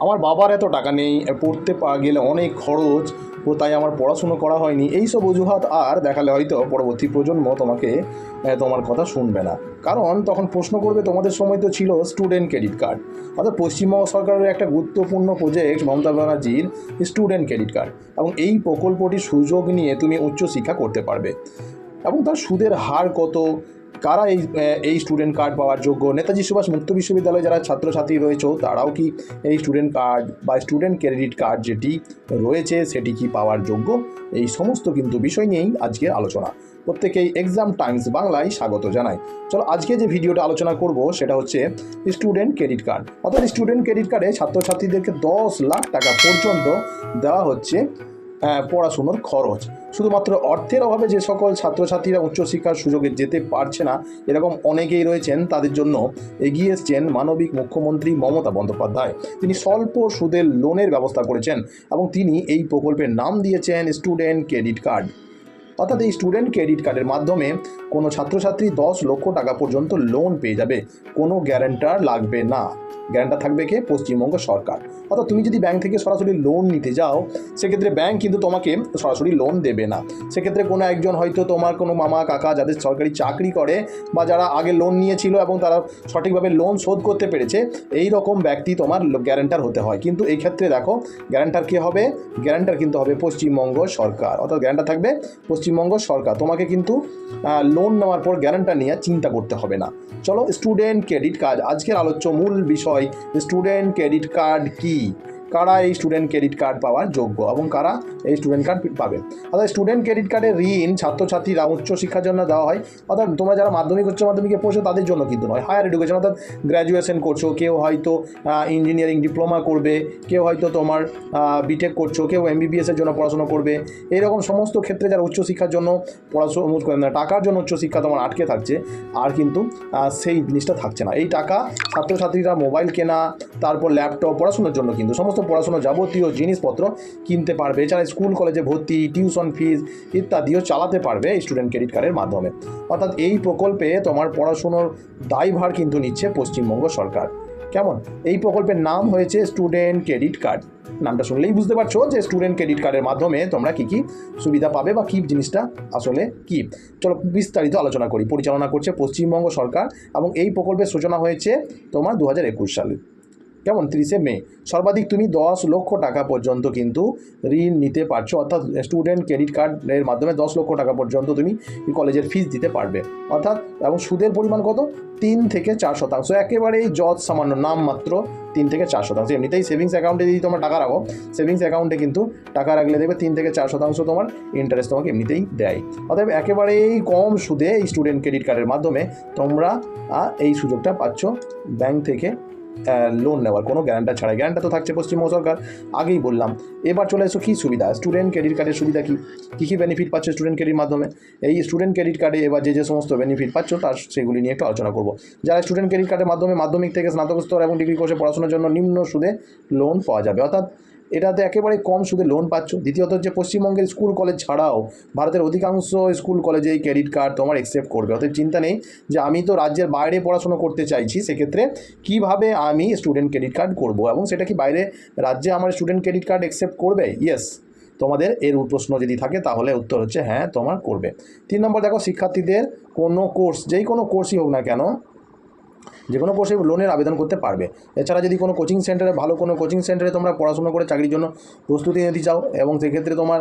আমার বাবার এত টাকা নেই পড়তে পা- গেলে অনেক খরচ, ও তাই আমার পড়াশুনো করা হয়নি। এই সব অজুহাত আর দেখালে হয়তো পরবর্তী প্রজন্ম তোমাকে তোমার কথা শুনবে না। কারণ তখন প্রশ্ন করবে, তোমাদের সময় তো ছিল স্টুডেন্ট ক্রেডিট কার্ড অর্থাৎ পশ্চিমবঙ্গ সরকারের একটা গুরুত্বপূর্ণ প্রজেক্ট মমতা ব্যানার্জির স্টুডেন্ট ক্রেডিট কার্ড এবং এই প্রকল্পটির সুযোগ নিয়ে তুমি উচ্চশিক্ষা করতে পারবে। এবং তার সুদের হার কত? কারা এই এই স্টুডেন্ট কার্ড পাওয়ার যোগ্য? নেতাজি সুভাষ মুক্ত বিশ্ববিদ্যালয়ে যারা ছাত্রছাত্রী রয়েছে, তারাও কি এই স্টুডেন্ট কার্ড বা স্টুডেন্ট ক্রেডিট কার্ড যেটি রয়েছে, সেটি কি পাওয়ার যোগ্য? এই সমস্ত কিন্তু বিষয় নিয়েই আজকের আলোচনা। প্রত্যেকেই এক্সাম টাইমস বাংলায় স্বাগত জানাই। চলো আজকে যে ভিডিওটা আলোচনা করব, সেটা হচ্ছে স্টুডেন্ট ক্রেডিট কার্ড অর্থাৎ স্টুডেন্ট ক্রেডিট কার্ডে ছাত্রছাত্রীদেরকে দশ লাখ টাকা পর্যন্ত দেওয়া হচ্ছে। পড়াশুনোর খরচ। শুধুমাত্র অর্থের অভাবে যে সকল ছাত্রছাত্রীরা উচ্চশিক্ষার সুযোগে যেতে পারছে না, এরকম অনেকেই রয়েছেন তাদের জন্য এগিয়ে এসছেন মানবিক মুখ্যমন্ত্রী মমতা বন্দ্যোপাধ্যায়। তিনি স্বল্প সুদের লোনের ব্যবস্থা করেছেন এবং তিনি এই প্রকল্পের নাম দিয়েছেন স্টুডেন্ট ক্রেডিট কার্ড। অর্থাৎ এই স্টুডেন্ট ক্রেডিট কার্ডের মাধ্যমে কোনো ছাত্রছাত্রী দশ লক্ষ টাকা পর্যন্ত লোন পেয়ে যাবে। কোনো গ্যারান্টার লাগবে না। গ্যারান্টার থাকবে কে? পশ্চিমবঙ্গ সরকার। অর্থাৎ তুমি যদি ব্যাংক থেকে সরাসরি লোন নিতে যাও, সেক্ষেত্রে ব্যাংক কিন্তু তোমাকে সরাসরি লোন দেবে না। সেক্ষেত্রে কোনো একজন হয়তো তোমার কোনো মামা, কাকা যাদের সরকারি চাকরি করে বা যারা আগে লোন নিয়েছিল এবং তারা সঠিকভাবে লোন শোধ করতে পেরেছে, এই রকম ব্যক্তি তোমার গ্যারান্টার হতে হয়। কিন্তু এই ক্ষেত্রে দেখো গ্যারান্টার কে হবে? গ্যারান্টার কিন্তু হবে পশ্চিমবঙ্গ সরকার। অর্থাৎ গ্যারান্টার থাকবে পশ্চিমবঙ্গ সরকার। তোমাকে কিন্তু লোন নেওয়ার পর গ্যারান্টার নিয়ে চিন্তা করতে হবে না। চলো স্টুডেন্ট ক্রেডিট কার্ড আজকের আলোচ্য মূল বিষয় স্টুডেন্ট ক্রেডিট কার্ড কি? কারা এই স্টুডেন্ট ক্রেডিট কার্ড পাওয়ার যোগ্য এবং কারা এই স্টুডেন্ট কার্ড পাবে? অর্থাৎ স্টুডেন্ট ক্রেডিট কার্ডের ঋণ ছাত্রছাত্রীরা উচ্চশিক্ষার জন্য দেওয়া হয়। অর্থাৎ তোমরা যারা মাধ্যমিক, উচ্চ মাধ্যমিকে পড়ছো, তাদের জন্য কিন্তু নয়। হায়ার এডুকেশন অর্থাৎ গ্র্যাজুয়েশন করছ, কেউ হয়তো ইঞ্জিনিয়ারিং ডিপ্লোমা করবে, কেউ হয়তো তোমার বিটেক করছ, কেউ এমবিবিএস এর জন্য পড়াশোনা করবে। এইরকম সমস্ত ক্ষেত্রে যারা উচ্চশিক্ষার জন্য পড়াশোনা টাকার জন্য উচ্চশিক্ষা তোমার আটকে থাকছে, আর কিন্তু সেই জিনিসটা থাকছে না। এই টাকা ছাত্রছাত্রীরা মোবাইল কেনা, তারপর ল্যাপটপ পড়াশোনার জন্য কিন্তু সমস্ত পড়াশোনা যাবতীয় জিনিসপত্র কিনতে পারবে। এছাড়া স্কুল, কলেজে ভর্তি, টিউশন ফিজ ইত্যাদিও চালাতে পারবে স্টুডেন্ট ক্রেডিট কার্ডের মাধ্যমে। অর্থাৎ এই প্রকল্পে তোমার পড়াশুনোর দায়ভার কিন্তু নিচ্ছে পশ্চিমবঙ্গ সরকার। কেমন? এই প্রকল্পের নাম হয়েছে স্টুডেন্ট ক্রেডিট কার্ড নামটা শুনলেই বুঝতে পারছ যে স্টুডেন্ট ক্রেডিট কার্ডের মাধ্যমে তোমরা কী কী সুবিধা পাবে বা কী জিনিসটা আসলে কী? চলো বিস্তারিত আলোচনা করি। পরিচালনা করছে পশ্চিমবঙ্গ সরকার এবং এই প্রকল্পের সূচনা হয়েছে তোমার দু সালে। কেমন? তিরিশে মে। সর্বাধিক তুমি দশ লক্ষ টাকা পর্যন্ত কিন্তু ঋণ নিতে পারছ। অর্থাৎ স্টুডেন্ট ক্রেডিট কার্ডের মাধ্যমে দশ লক্ষ টাকা পর্যন্ত তুমি কলেজের ফিস দিতে পারবে। অর্থাৎ, এবং সুদের পরিমাণ কত? তিন থেকে চার শতাংশ। একেবারেই যত সামান্য নাম মাত্র তিন থেকে চার শতাংশ। এমনিতেই সেভিংস অ্যাকাউন্টে যদি তোমার টাকা রাখো সেভিংস অ্যাকাউন্টে কিন্তু টাকা রাখলে দেখবে তিন থেকে চার শতাংশ তোমার ইন্টারেস্ট তোমাকে এমনিতেই দেয়। অতএব একেবারেই কম সুদে এই স্টুডেন্ট ক্রেডিট কার্ডের মাধ্যমে তোমরা এই সুযোগটা পাচ্ছ ব্যাংক থেকে। লোন নেওয়ার কোনো গ্যারান্টার ছাড়া গ্যারান্টার তো থাকছে পশ্চিমবঙ্গ সরকার। আগেই বললাম। এবার চলে এসো, কী সুবিধা? স্টুডেন্ট ক্রেডিট কার্ডের সুবিধা কী? কী কী বেনিফিট পাচ্ছে স্টুডেন্ট ক্রেডিট মাধ্যমে? এই স্টুডেন্ট ক্রেডিট কার্ডে এবার যে যে সমস্ত বেনিফিট পাচ্ছ, তার সেগুলি নিয়ে একটু আলোচনা করব। যারা স্টুডেন্ট ক্রেডিট কার্ডের মাধ্যমে মাধ্যমিক থেকে স্নাতক স্তর এবং ডিগ্রি কোর্সে পড়াশোনার জন্য নিম্ন সুদে লোন পাওয়া যাবে। অর্থাৎ এটাতে একেবারে কম সুদে লোন পাচ্ছ। দ্বিতীয়ত হচ্ছে পশ্চিমবঙ্গের স্কুল কলেজ ছাড়াও ভারতের অধিকাংশ স্কুল কলেজে এই ক্রেডিট কার্ড তোমার অ্যাকসেপ্ট করবে। অতএব চিন্তা নেই যে আমি তো রাজ্যের বাইরে পড়াশোনা করতে চাইছি, সেক্ষেত্রে কীভাবে আমি স্টুডেন্ট ক্রেডিট কার্ড করব এবং সেটা কি বাইরে রাজ্যে আমার স্টুডেন্ট ক্রেডিট কার্ড অ্যাকসেপ্ট করবে? ইয়েস তোমাদের এর প্রশ্ন যদি থাকে তাহলে উত্তর হচ্ছে হ্যাঁ তোমার করবে। তিন নম্বর দেখো, শিক্ষার্থীদের কোনো কোর্স যেই কোনো কোর্সই হোক না কেন যে কোনো কোর্সে লোনের আবেদন করতে পারবে। এছাড়া যদি কোনো কোচিং সেন্টারে ভালো কোনো কোচিং সেন্টারে তোমরা পড়াশোনা করে চাকরির জন্য প্রস্তুতি নিতে চাও এবং সেক্ষেত্রে তোমার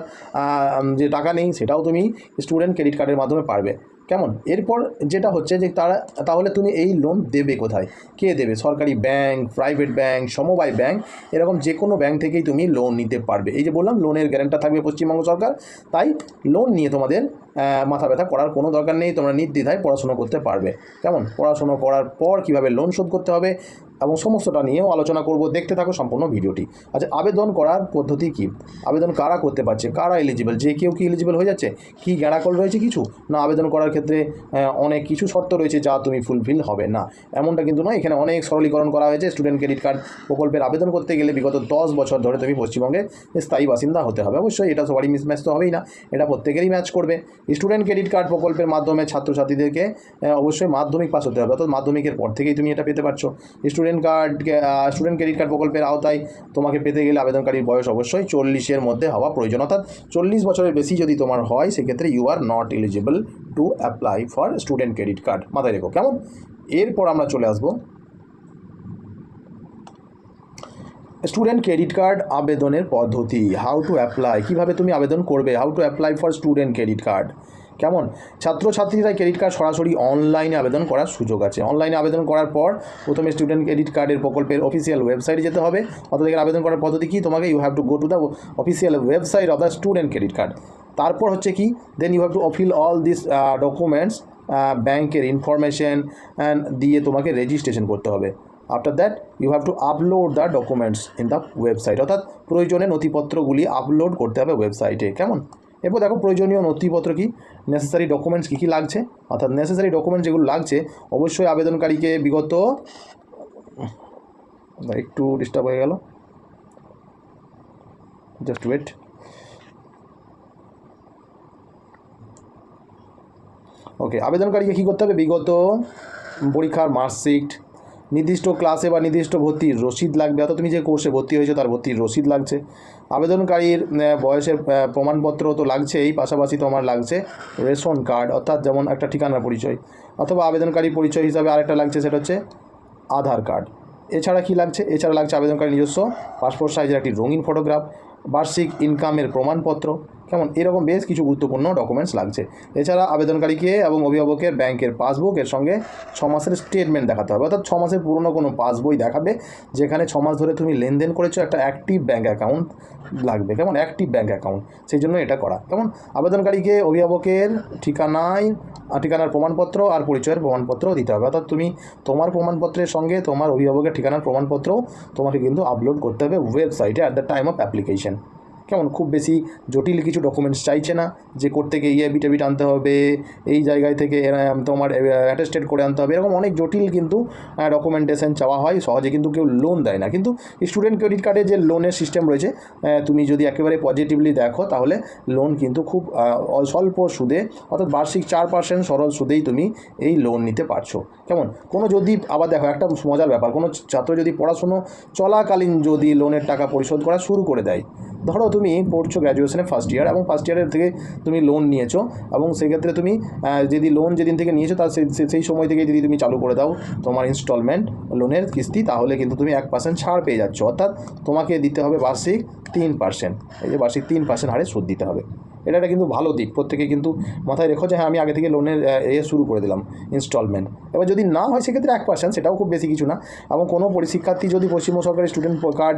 যে টাকা নেই সেটাও তুমি স্টুডেন্ট ক্রেডিট কার্ডের মাধ্যমে পারবে। কেমন? এরপর যেটা হচ্ছে যে তারা, তাহলে তুমি এই লোন দেবে কোথায়? কে দেবে? সরকারি ব্যাংক প্রাইভেট ব্যাংক সমবায় ব্যাংক এরকম যে কোনো ব্যাংক থেকেই তুমি লোন নিতে পারবে। এই যে বললাম লোনের গ্যারান্টার থাকবে পশ্চিমবঙ্গ সরকার। তাই লোন নিয়ে তোমাদের মাথা ব্যথা করার কোনো দরকার নেই। তোমরা নির্দ্বিধায় পড়াশোনা করতে পারবে। কেমন? পড়াশুনো করার পর কীভাবে লোন শোধ করতে হবে? এবং সমস্তটা নিয়েও আলোচনা করব। দেখতে থাকো সম্পূর্ণ ভিডিওটি। আচ্ছা আবেদন করার পদ্ধতি কি? আবেদন কারা করতে পারছে? কারা এলিজিবল যে কেউ কি এলিজিবল হয়ে যাচ্ছে? কি গ্যাড়াকল রয়েছে কিছু? না, আবেদন করার ক্ষেত্রে অনেক কিছু শর্ত রয়েছে যা তুমি ফুলফিল হবে না। এমনটা কিন্তু নয়। এখানে অনেক সরলীকরণ করা হয়েছে। স্টুডেন্ট ক্রেডিট কার্ড প্রকল্পের আবেদন করতে গেলে বিগত দশ বছর ধরে তুমি পশ্চিমবঙ্গে স্থায়ী বাসিন্দা হতে হবে। অবশ্যই এটা সবারই মিসম্যাচ তো হবেই না। এটা প্রত্যেকেরই ম্যাচ করবে। স্টুডেন্ট ক্রেডিট কার্ড প্রকল্পের মাধ্যমে ছাত্রছাত্রীদেরকে অবশ্যই মাধ্যমিক পাস হতে হবে। অর্থাৎ মাধ্যমিকের পর থেকেই তুমি এটা পেতে পারছ। Student student card student credit card প্রকল্পের আওতায় তোমাকে পেতে গেলে আবেদনকারীর বয়স অবশ্যই চল্লিশের মধ্যে হওয়া প্রয়োজন। অর্থাৎ চল্লিশ বছরের বেশি যদি তোমার হয়, সেক্ষেত্রে you are not eligible to apply for student credit card মাথায় রেখো, কেমন? এরপর আমরা চলে আসব। স্টুডেন্ট ক্রেডিট কার্ড আবেদনের পদ্ধতি হাউ টু অ্যাপ্লাই কীভাবে তুমি আবেদন করবে how to apply for student credit card কেমন? ছাত্রছাত্রীরা ক্রেডিট কার্ড সরাসরি অনলাইনে আবেদন করার সুযোগ আছে। অনলাইনে আবেদন করার পর প্রথমে স্টুডেন্ট ক্রেডিট কার্ডের প্রকল্পের অফিসিয়াল ওয়েবসাইটে যেতে হবে। অর্থাৎ এখানে আবেদন করার পদ্ধতি কি? তোমাকে you have to go to the official website of the student credit card তারপর হচ্ছে কি? Then you have to fill all this documents ব্যাংকের ইনফরমেশন দিয়ে তোমাকে রেজিস্ট্রেশন করতে হবে। After that you have to upload the documents in the website অর্থাৎ প্রয়োজনে নথিপত্রগুলি আপলোড করতে হবে ওয়েবসাইটে কেমন? এরপর দেখো প্রয়োজনীয় নথিপত্র কি? নেসেসারি ডকুমেন্টস কী কী লাগছে? অর্থাৎ নেসেসারি ডকুমেন্টস যেগুলো লাগছে, অবশ্যই আবেদনকারীকে বিগত একটু ডিস্টার্ব হয়ে গেল। জাস্ট ওয়েট ওকে আবেদনকারীকে কী করতে হবে? বিগত পরীক্ষার মার্কশিট নির্দিষ্ট ক্লাসে বা নির্দিষ্ট ভর্তির রসিদ লাগবে, অর্থাৎ তুমি যে কোর্সে ভর্তি হয়েছো তার ভর্তির রসিদ লাগছে। আবেদনকারীর বয়সের প্রমাণপত্র তো লাগছেই পাশাপাশি তোমার লাগছে রেশন কার্ড অর্থাৎ যেমন একটা ঠিকানার পরিচয়, অথবা আবেদনকারী পরিচয় হিসাবে আরেকটা লাগছে, সেটা হচ্ছে আধার কার্ড এছাড়া কি লাগছে? এছাড়া লাগছে আবেদনকারী নিজস্ব পাসপোর্ট সাইজের একটি রঙিন ফটোগ্রাফ বার্ষিক ইনকামের প্রমাণপত্র কেমন? এরকম বেশ কিছু গুরুত্বপূর্ণ ডকুমেন্টস লাগছে। এছাড়া আবেদনকারীকে এবং অভিভাবকের ব্যাংকের পাসবুক এর সঙ্গে ছ মাসের স্টেটমেন্ট দেখাতে হবে। অর্থাৎ ছ মাসের পুরনো কোনো পাসবই দেখাবে, যেখানে ছ মাস ধরে তুমি লেনদেন করেছ একটা অ্যাক্টিভ ব্যাঙ্ক অ্যাকাউন্ট লাগবে। কেমন? অ্যাক্টিভ ব্যাঙ্ক অ্যাকাউন্ট সেই জন্য এটা করা। কেমন? আবেদনকারীকে অভিভাবকের ঠিকানায়, ঠিকানার প্রমাণপত্র আর পরিচয়ের প্রমাণপত্র দিতে হবে। অর্থাৎ তুমি তোমার প্রমাণপত্রের সঙ্গে তোমার অভিভাবকের ঠিকানার প্রমাণপত্রও তোমাকে কিন্তু আপলোড করতে হবে ওয়েবসাইটে at the time of application কেমন? খুব বেশি জটিল কিছু ডকুমেন্টস চাইছে না যে করতে গিয়ে ইয়ে বিটেবিট আনতে হবে, এই জায়গায় থেকে তোমার অ্যাটেস্টেড করে আনতে হবে। এরকম অনেক জটিল কিন্তু ডকুমেন্টেশন চাওয়া হয়, সহজে কিন্তু কেউ লোন দেয় না। কিন্তু স্টুডেন্ট ক্রেডিট কার্ডে যে লোনের সিস্টেম রয়েছে তুমি যদি একেবারে পজিটিভলি দেখো, তাহলে লোন কিন্তু খুব স্বল্প সুদে, অর্থাৎ বার্ষিক চার পার্সেন্ট সরল সুদেই তুমি এই লোন নিতে পারছ। কেমন? কোনো যদি, আবার দেখো, একটা মজার ব্যাপার, কোনো ছাত্র যদি পড়াশুনো চলাকালীন যদি লোনের টাকা পরিশোধ করা শুরু করে দেয়, ধরো তুমি পড়ছো গ্র্যাজুয়েশনে ফার্স্ট ইয়ার এবং ফার্স্ট ইয়ারের থেকে তুমি লোন নিয়েছো এবং সেক্ষেত্রে তুমি যদি লোন যেদিন থেকে নিয়েছো তার সেই- সময় থেকে যদি তুমি চালু করে দাও তোমার ইনস্টলমেন্ট লোনের কিস্তি, তাহলে কিন্তু তুমি এক পার্সেন্ট ছাড় পেয়ে যাচ্ছ। অর্থাৎ তোমাকে দিতে হবে বার্ষিক তিন পার্সেন্ট এই যে বার্ষিক তিন পার্সেন্ট হারে সুদ দিতে হবে। এটা একটা কিন্তু ভালো দিক। প্রত্যেকে কিন্তু মাথায় রেখো যে হ্যাঁ আমি আগে থেকে লোনের এ শুরু করে দিলাম ইনস্টলমেন্ট এবার যদি না হয়, সেক্ষেত্রে এক পার্সেন্ট সেটাও খুব বেশি কিছু না। এবং কোনো শিক্ষার্থী যদি পশ্চিমবঙ্গ সরকারের স্টুডেন্ট কার্ড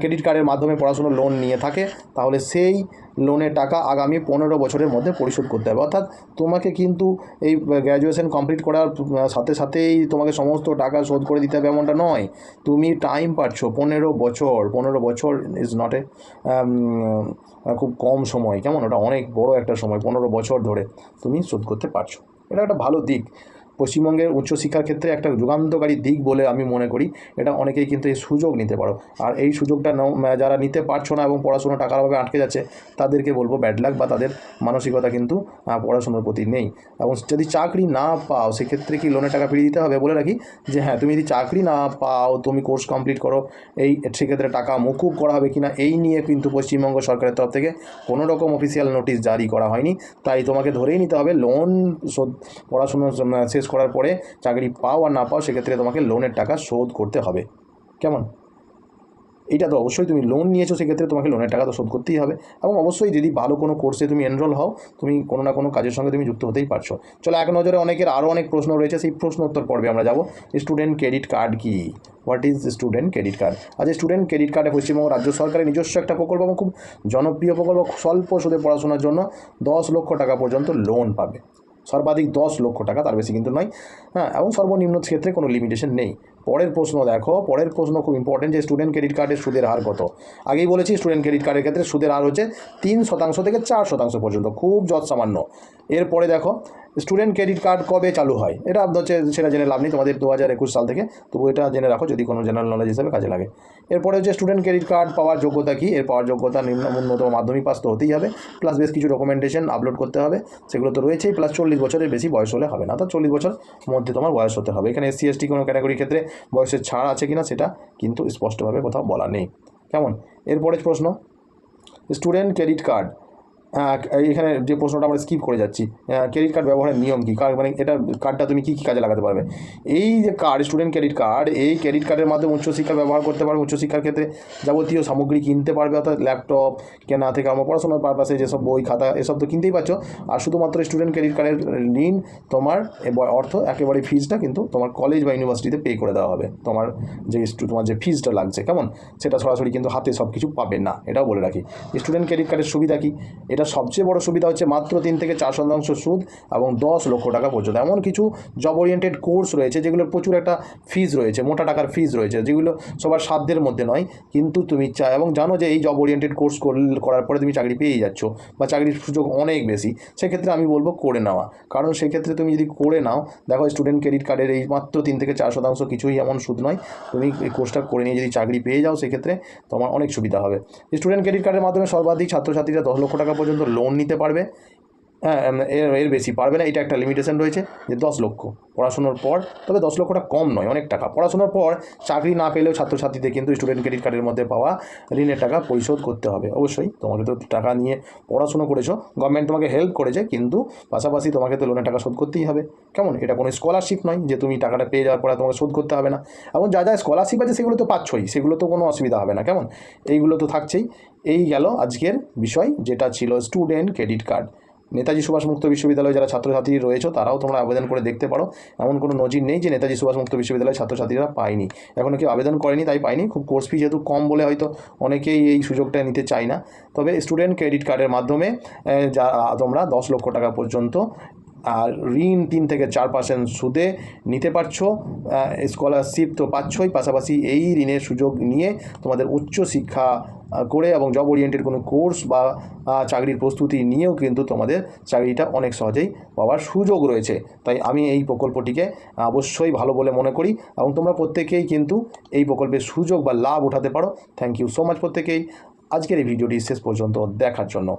ক্রেডিট কার্ডের মাধ্যমে পড়াশুনো লোন নিয়ে থাকে, তাহলে সেই লোনের টাকা আগামী পনেরো বছরের মধ্যে পরিশোধ করতে হবে। অর্থাৎ তোমাকে কিন্তু এই গ্র্যাজুয়েশন কমপ্লিট করার সাথে সাথেই তোমাকে সমস্ত টাকা শোধ করে দিতে হবে এমনটা নয়। তুমি টাইম পাচ্ছ, পনেরো বছর পনেরো বছর ইজ নট এ খুব কম সময়। কেমন? ওটা অনেক বড় একটা সময়, পনেরো বছর ধরে তুমি শোধ করতে পারছ। এটা একটা ভালো দিক। পশ্চিমবঙ্গের উচ্চশিক্ষার ক্ষেত্রে একটা যুগান্তকারী দিক বলে আমি মনে করি। এটা অনেকেই কিন্তু এই সুযোগ নিতে পারো। আর এই সুযোগটা যারা নিতে পারছ না এবং পড়াশোনা টাকার অভাবে আটকে যাচ্ছে, তাদেরকে বলব ব্যাড লাক বা তাদের মানসিকতা কিন্তু পড়াশোনার প্রতি নেই। এবং যদি চাকরি না পাও, সেক্ষেত্রে কি লোনের টাকা ফিরিয়ে দিতে হবে? বলে রাখি যে হ্যাঁ তুমি যদি চাকরি না পাও, তুমি কোর্স কমপ্লিট করো, এই সেক্ষেত্রে টাকা মকুব করা হবে কিনা, এই নিয়ে কিন্তু পশ্চিমবঙ্গ সরকারের তরফ থেকে কোনো রকম অফিসিয়াল নোটিশ জারি করা হয়নি। তাই তোমাকে ধরেই নিতে হবে লোন শোধ, পড়াশুনো স- শেষ করার পরে চাকরি পাও আর না পাও, সেক্ষেত্রে তোমাকে লোনের টাকা শোধ করতে হবে। কেমন? এটা তো অবশ্যই তুমি লোন নিয়েছো, সেক্ষেত্রে তোমাকে লোনের টাকা তো শোধ করতেই হবে। এবং অবশ্যই যদি ভালো কোনো কোর্সে তুমি এনরোল হও, তুমি কোনো না কোনো কাজের সঙ্গে তুমি যুক্ত হতেই পারছ। চলো এক নজরে অনেকের আরও অনেক প্রশ্ন রয়েছে, সেই প্রশ্ন উত্তর পর্বে আমরা যাব। স্টুডেন্ট ক্রেডিট কার্ড কি? What is student credit card আজ স্টুডেন্ট ক্রেডিট কার্ডে পশ্চিমবঙ্গ রাজ্য সরকারের নিজস্ব একটা প্রকল্প এবং খুব জনপ্রিয় প্রকল্প স্বল্প সুদে পড়াশোনার জন্য দশ লক্ষ টাকা পর্যন্ত লোন পাবে। সর্বাধিক দশ লক্ষ টাকা, তার বেশি কিন্তু নয়। হ্যাঁ এবং সর্বনিম্ন ক্ষেত্রে কোনো লিমিটেশন নেই। পরের প্রশ্ন দেখো, পরের প্রশ্ন খুব ইম্পর্টেন্ট যে স্টুডেন্ট ক্রেডিট কার্ডের সুদের হার কত? আগেই বলেছি স্টুডেন্ট ক্রেডিট কার্ডের ক্ষেত্রে সুদের হার হচ্ছে তিন শতাংশ থেকে চার শতাংশ পর্যন্ত, খুব যৎসামান্য। এরপরে দেখো স্টুডেন্ট ক্রেডিট কার্ড কবে চালু হয়? এটা হচ্ছে সেটা জেনে লাভ নেই, তোমাদের দু হাজার একুশ সাল থেকে। তবু এটা জেনে রাখো, যদি কোনো জেনারেল নলেজ হিসেবে কাজে লাগে। এরপরে হচ্ছে স্টুডেন্ট ক্রেডিট কার্ড পাওয়ার যোগ্যতা কি? এর পাওয়ার যোগ্যতা নিম্ন, উন্নত মাধ্যমিক পাস তো হতেই হবে। প্লাস বেশ কিছু ডকুমেন্টেশন আপলোড করতে হবে। সেগুলো তো রয়েছেই প্লাস চল্লিশ বছরের বেশি বয়স হলে হবে না। অর্থাৎ চল্লিশ বছর মধ্যে তোমার বয়স হতে হবে। এখানে এসসি এসটি কোনো ক্যাটাগরির ক্ষেত্রে বয়সের ছাড় আছে কিনা সেটা কিন্তু স্পষ্টভাবে কোথাও বলা নেই। কেমন? এরপরে প্রশ্ন স্টুডেন্ট ক্রেডিট কার্ড এখানে যে প্রশ্নটা আমরা স্কিপ করে যাচ্ছি ক্রেডিট কার্ড ব্যবহারের নিয়ম কী? মানে এটা কার্ডটা তুমি কী কী কাজে লাগাতে পারবে? এই যে কার্ড স্টুডেন্ট ক্রেডিট কার্ড এই ক্রেডিট কার্ডের মাধ্যমে উচ্চশিক্ষা ব্যবহার করতে পারবে উচ্চশিক্ষার ক্ষেত্রে যাবতীয় সামগ্রী কিনতে পারবে, অর্থাৎ ল্যাপটপ কেনা থেকে আমার পড়াশোনার পারপাসে যেসব বই, খাতা, এসব তো কিনতেই পারছ। আর শুধুমাত্র স্টুডেন্ট ক্রেডিট কার্ডের ঋণ তোমার অর্থ একেবারে ফিজটা কিন্তু তোমার কলেজ বা ইউনিভার্সিটিতে পে করে দেওয়া হবে। তোমার যে তোমার যে ফিজটা লাগছে, কেমন? সেটা সরাসরি কিন্তু হাতে সব কিছু পাবে না, এটাও বলে রাখি। স্টুডেন্ট ক্রেডিট কার্ডের সুবিধা কি? এটা সবচেয়ে বড় সুবিধা হচ্ছে মাত্র তিন থেকে চার শতাংশ সুদ এবং দশ লক্ষ টাকা পর্যন্ত। এমন কিছু জব ওরিয়েন্টেড কোর্স রয়েছে যেগুলোর প্রচুর একটা ফিজ রয়েছে, মোটা টাকার ফিজ রয়েছে, যেগুলো সবার সাধ্যের মধ্যে নয়। কিন্তু তুমি চা, এবং জানো যে এই জব ওরিয়েন্টেড কোর্স করার পরে তুমি চাকরি পেয়েই যাচ্ছ বা চাকরির সুযোগ অনেক বেশি। সেক্ষেত্রে আমি বলব করে নেওয়া। কারণ সেক্ষেত্রে তুমি যদি করে নাও, দেখো স্টুডেন্ট ক্রেডিট কার্ডের এই মাত্র তিন থেকে চার শতাংশ কিছুই এমন সুদ নয়। তুমি এই কোর্সটা করে নিয়ে যদি চাকরি পেয়ে যাও, সেক্ষেত্রে তোমার অনেক সুবিধা হবে। স্টুডেন্ট ক্রেডিট কার্ডের মাধ্যমে সর্বাধিক ছাত্রছাত্রীরা দশ লক্ষ টাকা পর্যন্ত লোন নিতে পারবে। হ্যাঁ এর এর বেশি পারবে না, এটা একটা লিমিটেশন রয়েছে যে দশ লক্ষ। পড়াশোনার পর, তবে দশ লক্ষটা কম নয়, অনেক টাকা। পড়াশোনার পর, চাকরি না পেলেও ছাত্রছাত্রীদের কিন্তু স্টুডেন্ট ক্রেডিট কার্ডের মধ্যে পাওয়া ঋণের টাকা পরিশোধ করতে হবে। অবশ্যই, তোমাকে তো টাকা নিয়ে পড়াশুনো করেছ গভর্নমেন্ট তোমাকে হেল্প করেছে, কিন্তু পাশাপাশি তোমাকে তো লোনের টাকা শোধ করতেই হবে। কেমন? এটা কোনো স্কলারশিপ নয় যে তুমি টাকাটা পেয়ে যাওয়ার পরে তোমাকে শোধ করতে হবে না। এবং যা যা স্কলারশিপ আছে, সেগুলো তো পাচ্ছই, সেগুলো তো কোনো অসুবিধা হবে না। কেমন? এইগুলো তো থাকছেই। এই গেল আজকের বিষয়, যেটা ছিল student credit card Netaji Subhas মুক্ত বিশ্ববিদ্যালয়ে যারা ছাত্রছাত্রী রয়েছে, তারাও তোমরা আবেদন করে দেখতে পারো। এমন কোনো নজির নেই যে নেতাজি সুভাষ মুক্ত বিশ্ববিদ্যালয়ের ছাত্রছাত্রীরা পায়নি। এখনও কেউ আবেদন করেনি, তাই পায়নি। খুব কোর্স ফি যেহেতু কম বলে হয়তো অনেকেই এই সুযোগটা নিতে চায় না। তবে স্টুডেন্ট ক্রেডিট কার্ডের মাধ্যমে যা, তোমরা দশ লক্ষ টাকা পর্যন্ত, আর ঋণ তিন থেকে চার পার্সেন্ট সুদে নিতে পারছ। স্কলারশিপ তো পাচ্ছই। পাশাপাশি এই ঋণের সুযোগ নিয়ে তোমাদের উচ্চ শিক্ষা করে এবং জব ওরিয়েন্টেড কোনো কোর্স বা চাকরির প্রস্তুতি নিয়েও কিন্তু তোমাদের চাকরিটা অনেক সহজেই পাওয়ার সুযোগ রয়েছে। তাই আমি এই প্রকল্পটিকে অবশ্যই ভালো বলে মনে করি এবং তোমরা প্রত্যেকেই কিন্তু এই প্রকল্পের সুযোগ বা লাভ উঠাতে পারো। থ্যাংক ইউ সো মাচ প্রত্যেকেই। আজকের এই ভিডিওটি শেষ পর্যন্ত দেখার জন্য।